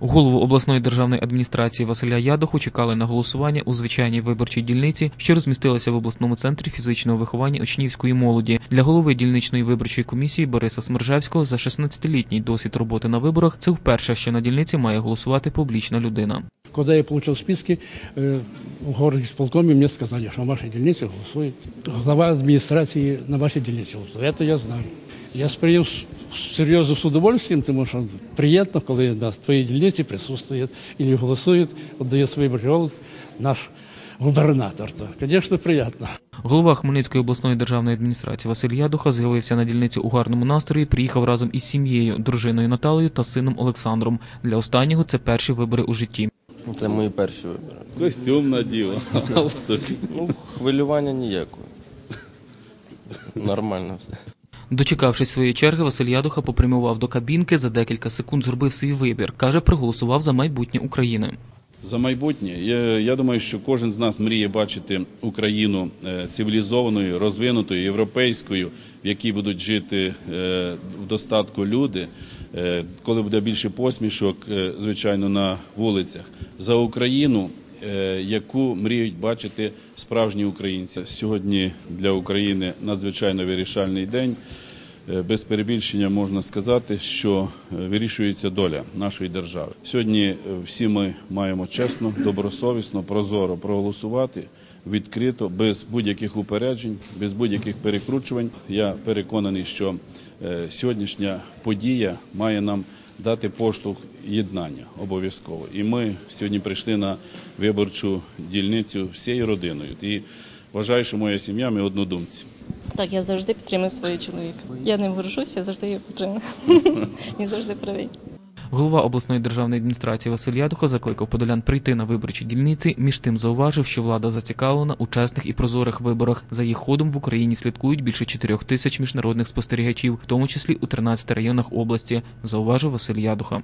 Голову обласної державної адміністрації Василя Ядоху чекали на голосування у звичайній виборчій дільниці, що розмістилася в обласному центрі фізичного виховання учнівської молоді. Для голови дільничної виборчої комісії Бориса Смержевського за 16-літній досвід роботи на виборах це вперше, що на дільниці має голосувати публічна людина. Когда я получил списки, э, в городе исполкоме мне сказали, что в вашей дельнице голосует глава администрации на дельнице. голосует. Это я знаю. Я сприял с- серьезно с удовольствием, потому что приятно, когда на твоей дельнице присутствует или голосует, отдает свой голос наш губернатор. То, конечно, приятно. Голова Хмельницької обласної державної адміністрації Василь Ядуха з'явився на дільниці у гарному настрої. Приїхав разом із сім'єю, дружиною Наталею та сином Олександром. Для останнього це перші вибори у житті. Це мої перші вибори. Костюм надів, галстук. Ну, хвилювання ніякого. Нормально все. Дочекавшись своєї черги, Василь Ядуха попрямував до кабінки. За декілька секунд зробив свій вибір. каже, проголосував за майбутнє України. За майбутнє. Я, думаю, що кожен з нас мріє бачити Україну е, цивілізованою, розвинутою, європейською, в якій будуть жити е, в достатку люди, е, коли буде більше посмішок, звичайно, на вулицях. За Україну, яку мріють бачити справжні українці. Сьогодні для України надзвичайно вирішальний день. Е, Без перебільшення можна сказати, що е, вирішується доля нашої держави. Сьогодні е, всі ми маємо чесно, добросовісно, прозоро проголосувати відкрито, без будь-яких упереджень, без будь-яких перекручувань. Я переконаний, що сьогоднішня подія має нам дати поштовх єднання обов'язково. І ми сьогодні прийшли на виборчу дільницю всією родиною. І вважаю, що моя сім'я ми однодумці. Так, я завжди підтримую свого чоловіка. Я ним горжуся, завжди його підтримую. Він завжди правий. Голова обласної державної адміністрації Василь Ядуха закликав подолян прийти на виборчі дільниці. Між тим зауважив, що влада зацікавлена у чесних і прозорих виборах. За їх ходом в Україні слідкують більше 4 тисяч міжнародних спостерігачів, в тому числі у 13 районах області. Зауважив Василь Ядуха.